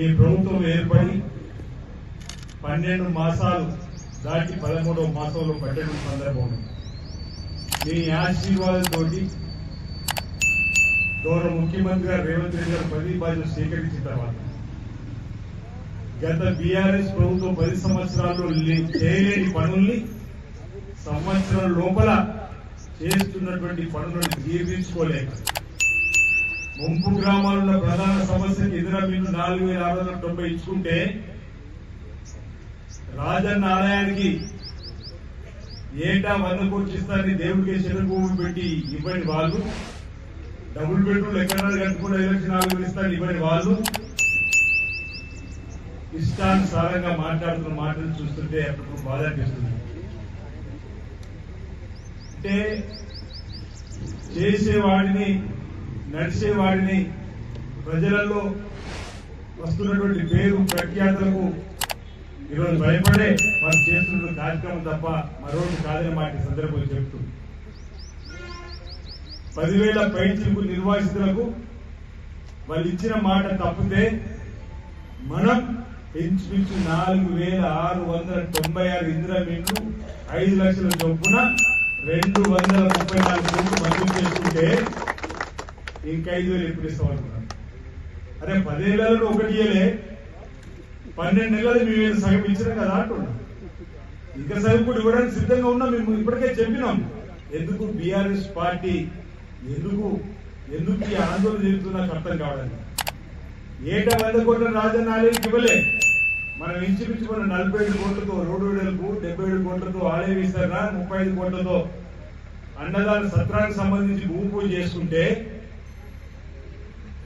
ఈ ప్రభుత్వం ఏర్పడి పన్నెండు మాసాలు దాటి పదమూడవ మాసంలో పట్టడం సందర్భం మీ ఆశీర్వాదంతో గౌరవ ముఖ్యమంత్రి గారు రేవంత్ రెడ్డి గారు పదవి బాధ్యత స్వీకరించిన తర్వాత గత బీఆర్ఎస్ ప్రభుత్వం పది సంవత్సరాల్లో చేయలేని పనుల్ని సంవత్సరం లోపల చేస్తున్నటువంటి పనులను జీర్ణించుకోలేక ముంపు గ్రామాలున్న ప్రధాన సమస్యకి ఎదురా మీరు నాలుగు వేల ఆరు వందల తొంభై ఇచ్చుకుంటే రాజన్న ఆలయానికి ఏటా వంద కోట్లు ఇస్తారని దేవుడికి చెరుకు పెట్టి ఇవ్వని వాళ్ళు డబుల్ బెడ్రూమ్ ఎక్కడ కట్టుకుని ఐదు నాలుగు వేలు ఇస్తారని ఇవ్వని వాళ్ళు ఇష్టానుసారంగా మాట్లాడుతున్న మాటలు చూస్తుంటే అప్పుడు బాధ అనిపిస్తుంది. అంటే చేసేవాడిని నడిచేవాడిని ప్రజలలో వస్తున్నటువంటి పేరు ప్రఖ్యాతలకు ఈరోజు భయపడే మనం చేస్తున్న కార్యక్రమం తప్ప మరొకటి కాదని మాటి సందర్భంగా చెప్తూ. పదివేల పైచిలకు నిర్వాసితులకు వాళ్ళు ఇచ్చిన మాట తప్పితే మనం ఇంచుమించు నాలుగు వేల ఆరు వందల తొంభై ఆరు ఇందిరా మీకు ఐదు లక్షల చొప్పున రెండు వందల ముప్పై నాలుగు కోట్లు మంజూరు చేసుకుంటే ఇంకా ఐదు వేలు ఎప్పుడు ఇస్తామంటున్నారు అరే పదేళ్ళలో ఒకటి ఇయ్యలే. పన్నెండు నెలలు మేము సగం ఇచ్చినాం కదా అంటున్నాం. ఇంకా సగం కూడా ఇవ్వడానికి సిద్ధంగా ఉన్నాం మేము ఇప్పటికే చెప్పినాం. ఎందుకు బీఆర్ఎస్ పార్టీ ఎందుకు ఎందుకు ఈ ఆందోళన చెందుతున్నా నాకు అర్థం కావడానికి. ఏటా వంద కోట్ల రాజన్న ఇవ్వలే. మనం ఇంచుమించు మనం నలభై ఐదు కోట్లతో రోడ్డు వేడలకు డెబ్బై ఏడు కోట్లతో ఆలయ విస్తరణ ముప్పై ఐదు కోట్లతో. అన్నదాన సత్రానికి సంబంధించి భూమి పూజ చేసుకుంటే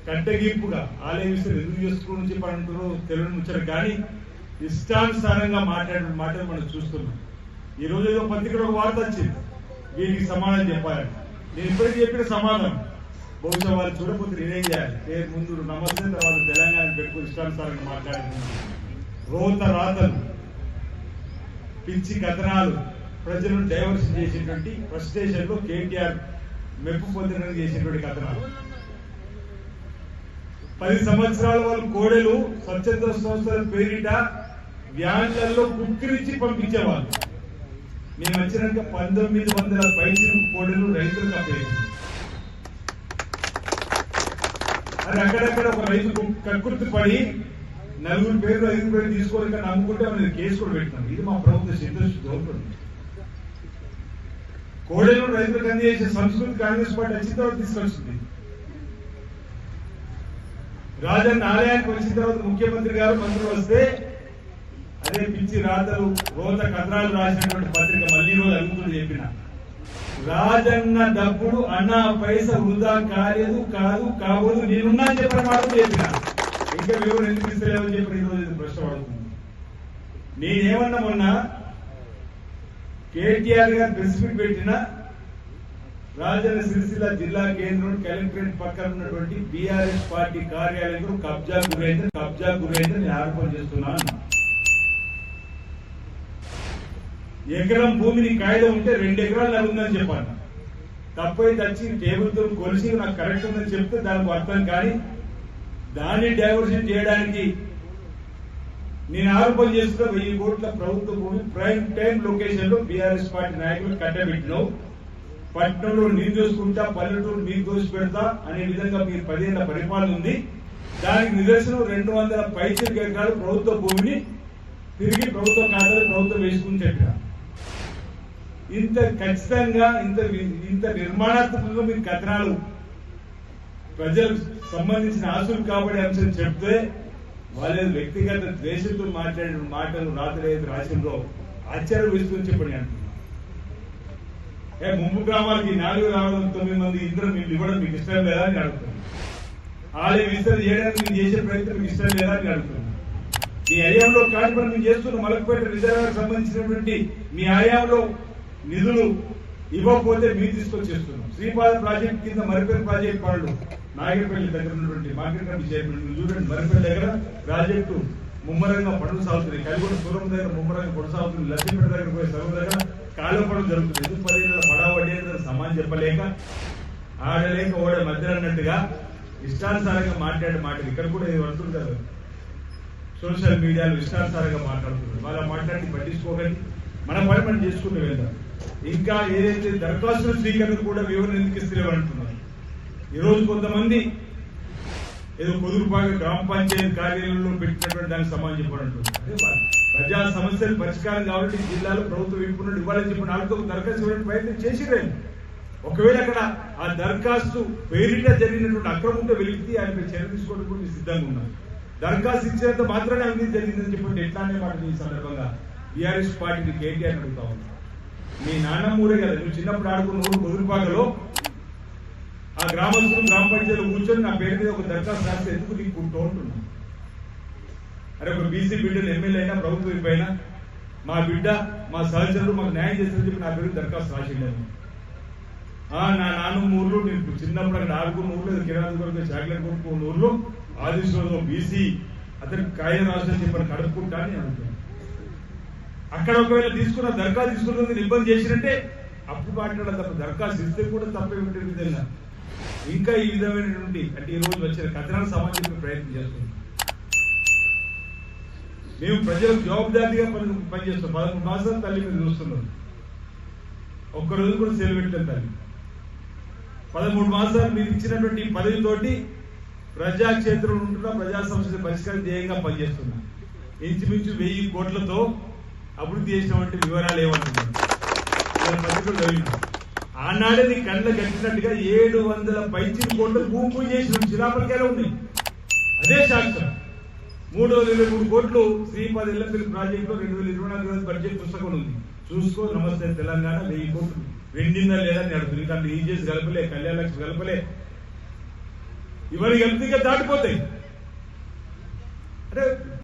కంటగింపుగా ఆలయ విస్తరణ ఎందుకు చేసుకోవడం చెప్పి తెలుగు ముచ్చారు కానీ ఇష్టానుసారంగా మాట్లాడిన మాటలు మనం చూస్తున్నాం. ఈ రోజు ఏదో పత్రికలో ఒక వార్త వచ్చింది. వీటికి సమాధానం చెప్పాలి. నేను ఇప్పటికీ చెప్పిన సమాధానం. బహుశా వాళ్ళు చూడకపోతే నేనేం చేయాలి? పేరు ముందు నమస్తే తర్వాత తెలంగాణ పెట్టుకుని ఇష్టానుసారంగా మాట్లాడుతున్నాను రోత రాతలు పిచ్చి కథనాలు ప్రజలను డైవర్షన్ చేసినటువంటి ఫ్రస్ట్రేషన్ కేటీఆర్ మెప్పు పొందడానికి చేసినటువంటి కథనాలు. పది సంవత్సరాల వాళ్ళు కోడెలు స్వచ్ఛంద సంస్థల పేరిట వ్యాన్లలో కుక్కిరించి పంపించేవాళ్ళు. మేము వచ్చినాక పంతొమ్మిది వందల పైసలు కోడెలు రైతులకు అప్పగించింది అది అక్కడక్కడ ఒక రైతు కకృతి పడి నలుగురు పేర్లు ఐదు పేర్లు తీసుకోవాలి కానీ నమ్ముకుంటే మనం కేసు కూడా పెట్టినాం ఇది మా ప్రభుత్వ సిద్ధం దోపడం కోడెలు రైతులకు అందజేసే సంస్కృతి కాంగ్రెస్ పార్టీ వచ్చిన తర్వాత తీసుకొచ్చింది. రాజన్న ఆలయానికి వచ్చిన తర్వాత ముఖ్యమంత్రి గారు మంత్రులు వస్తే అదే పిచ్చి రాతలు రోజ కథనాలు రాసినటువంటి పత్రిక మళ్ళీ రోజు అడుగుతుంది చెప్పిన. రాజన్న డబ్బులు అన్న పైస వృధా కాలేదు కాదు కాబోదు నేనున్నా అని చెప్పిన మాట చెప్పిన. ఇంకా వివరణ ఎందుకు ఇస్తలేమని చెప్పి ఈరోజు రోజు ప్రశ్న పడుతుంది. నేనేమన్నా మొన్న కేటీఆర్ గారు ప్రెస్ మీట్ పెట్టిన రాజన్న సిరిసిల్ల జిల్లా కేంద్రం కలెక్టరేట్ పక్కన ఉన్నటువంటి బీఆర్ఎస్ పార్టీ కార్యాలయం కబ్జా గురైంది కబ్జా గురైంది నేను ఆరోపణ చేస్తున్నాను ఎకరం భూమిని కాయలు ఉంటే రెండు ఎకరాలు నాకు ఉందని చెప్పాను తప్పైతే వచ్చి టేబుల్తో కొలిసి నాకు కరెక్ట్ ఉందని చెప్తే దానికి అర్థం కానీ దాన్ని డైవర్షన్ చేయడానికి నేను ఆరోపణ చేస్తున్న వెయ్యి కోట్ల ప్రభుత్వ భూమి ప్రైమ్ టైం లొకేషన్లో బీఆర్ఎస్ పార్టీ నాయకులు కట్టబెట్టినావు. పట్టణంలో నీరు చూసుకుంటా పల్లెటూరు నీరు దోసి పెడతా అనే విధంగా మీరు పదిహేను పరిపాలన ఉంది. దానికి నిదర్శనం రెండు వందల పైసలు ఎకరాలు ప్రభుత్వ భూమిని తిరిగి ప్రభుత్వ ఖాతాలు ప్రభుత్వం వేసుకుని చెప్పిన. ఇంత ఖచ్చితంగా ఇంత ఇంత నిర్మాణాత్మకంగా మీ కథనాలు ప్రజలకు సంబంధించిన ఆశలు కాబట్టి అంశం చెప్తే వాళ్ళ వ్యక్తిగత ద్వేషంతో మాట్లాడిన మాటలు రాత్రి రాష్ట్రంలో రాసిందో ఆశ్చర్యం వేసుకుని చెప్పండి అంటున్నారు. ఏ ముంపు గ్రామాలకి నాలుగు రావడం తొమ్మిది మంది ఇద్దరు మీరు ఇవ్వడం మీకు ఇష్టం లేదా అని అడుగుతున్నాను ఆలయం విస్తరణ చేయడానికి మీరు చేసే ప్రయత్నం మీకు ఇష్టం లేదా అని అడుగుతున్నాను మీ హయాంలో కాడిపని మేము చేస్తున్న మలక్పేట రిజర్వాయర్ సంబంధించినటువంటి మీ హయాంలో నిధులు ఇవ్వకపోతే మీరు తీసుకొచ్చి చేస్తున్నాం శ్రీపాద ప్రాజెక్ట్ కింద మరిపల్లి ప్రాజెక్ట్ పనులు నాగరపల్లి దగ్గర ఉన్నటువంటి మార్కెట్ కమిటీ చైర్మన్ చూడండి మరిపల్లి దగ్గర ప్రాజెక్టు ముమ్మరంగా పనులు సాగుతున్నాయి. కలిగొండ దూరం దగ్గర ముమ్మరంగా కొనసాగుతుంది లక్ష్మీపేట దగ్గర పోయే సరువు దగ్గర కాలువ పనులు జరుగుతుంది ఎందుకు పదిహేను పడావడ్డీ సమాన్ చెప్పలేక ఆడలేక ఓడ మధ్య అన్నట్టుగా ఇష్టానుసారంగా మాట్లాడే మాటలు. ఇక్కడ కూడా ఇది వస్తుంటారు. సోషల్ మీడియాలో ఇష్టానుసారంగా మాట్లాడుతున్నారు. వాళ్ళ మాట్లాడి పట్టించుకోకండి. మన పని మనం చేసుకుంటూ వెళ్దాం. ఇంకా ఏదైతే దరఖాస్తుల స్వీకరణ కూడా వివరణ ఎందుకు ఇస్తలేవు అంటున్నారు. ఈరోజు కొంతమంది ఏదో కుదురుపాక గ్రామ పంచాయతీ కార్యాలయంలో పెట్టినటువంటి దానికి సమాధానం చెప్పాలంటు ప్రజా సమస్యలు పరిష్కారం కావాలంటే జిల్లాలో ప్రభుత్వం ఇప్పుడున్నట్టు ఇవ్వాలని చెప్పి నాలుగు దరఖాస్తు ఇవ్వడానికి ప్రయత్నం చేసిరండి ఒకవేళ అక్కడ ఆ దరఖాస్తు పేరిట జరిగినటువంటి అక్రమం ఉంటే వెలిగితే ఆయన చర్య తీసుకోవడం కూడా సిద్ధంగా ఉన్నాం దరఖాస్తు ఇచ్చినంత మాత్రమే అవినీతి జరిగిందని చెప్పండి ఎట్లానే మాట ఈ సందర్భంగా బీఆర్ఎస్ పార్టీని కేటీఆర్ అడుగుతా ఉన్నాం మీ నాన్నమ్మూరే కదా నువ్వు చిన్నప్పుడు ఆడుకున్న ఊరు కుదురుపాకలో ఆ గ్రామస్తులు గ్రామ పంచాయతీలో కూర్చొని నా పేరు మీద ఒక దరఖాస్తు రాస్తే ఎందుకు నీకు కుంటూ ఉంటున్నా అరే ఒక బీసీ బిడ్డలు ఎమ్మెల్యే అయినా ప్రభుత్వం పైన మా బిడ్డ మా సహచరులు మాకు న్యాయం చేస్తారని చెప్పి నా పేరు దరఖాస్తు రాసిండాను ఆ నా నాన్న ఊర్లో నేను చిన్నప్పుడు అక్కడ ఆడుకున్న ఊర్లో కిరాణా కొరకు చాక్లెట్ కొనుక్కున్న ఊర్లో ఆదిశ్వరంలో బీసీ అతనికి కాయ రాసిన చెప్పని కడుక్కుంటా అని అనుకున్నాను అక్కడ ఒకవేళ తీసుకున్న దరఖాస్తు తీసుకున్నది ఇబ్బంది చేసినట్టే అప్పు మాట్లాడడం తప్ప దరఖాస్తు ఇస్తే కూడా తప్పే ఉంటే ఇంకా ఈ విధమైనటువంటి అంటే ఈ రోజు వచ్చిన కథనాలు సమాజం ప్రయత్నం చేస్తున్నాం. మేము ప్రజలకు జవాబుదారీగా పని పనిచేస్తాం పదకొండు మాసాలు తల్లి మీద చూస్తున్నాం. ఒక్కరోజు కూడా సెలవు పెట్టలేదు తల్లి. పదమూడు మాసాలు మీరు ఇచ్చినటువంటి పదవితోటి ప్రజాక్షేత్రంలో ఉంటున్న ప్రజా సమస్యల పరిష్కారం ధ్యేయంగా పనిచేస్తున్నా. ఇంచుమించు వెయ్యి కోట్లతో అభివృద్ధి చేసినటువంటి వివరాలు ఏమంటున్నాను పత్రికలు చదివినా ఆనాడే నీ కళ్ళు కట్టినట్టుగా ఏడు వందల పైచి కోట్ల భూమి పూజ చేసిన శిలాపలికాలే ఉన్నాయి అదే సాక్ష్యం. మూడు వందల ఇరవై మూడు కోట్లు శ్రీపాద ఇల్లపల్లి ప్రాజెక్ట్లో రెండు వేల ఇరవై నాలుగు ఇరవై బడ్జెట్ పుస్తకం ఉంది. చూసుకో నమస్తే తెలంగాణ వెయ్యి కోట్లు. వెండిందా లేదా నేను అడుగుతుంది కానీ ఈజీఎస్ చేసి కలపలే కళ్యాణ లక్ష్మి కలపలే? ఇవన్నీ కలిపి ఇంకా దాటిపోతాయి. అంటే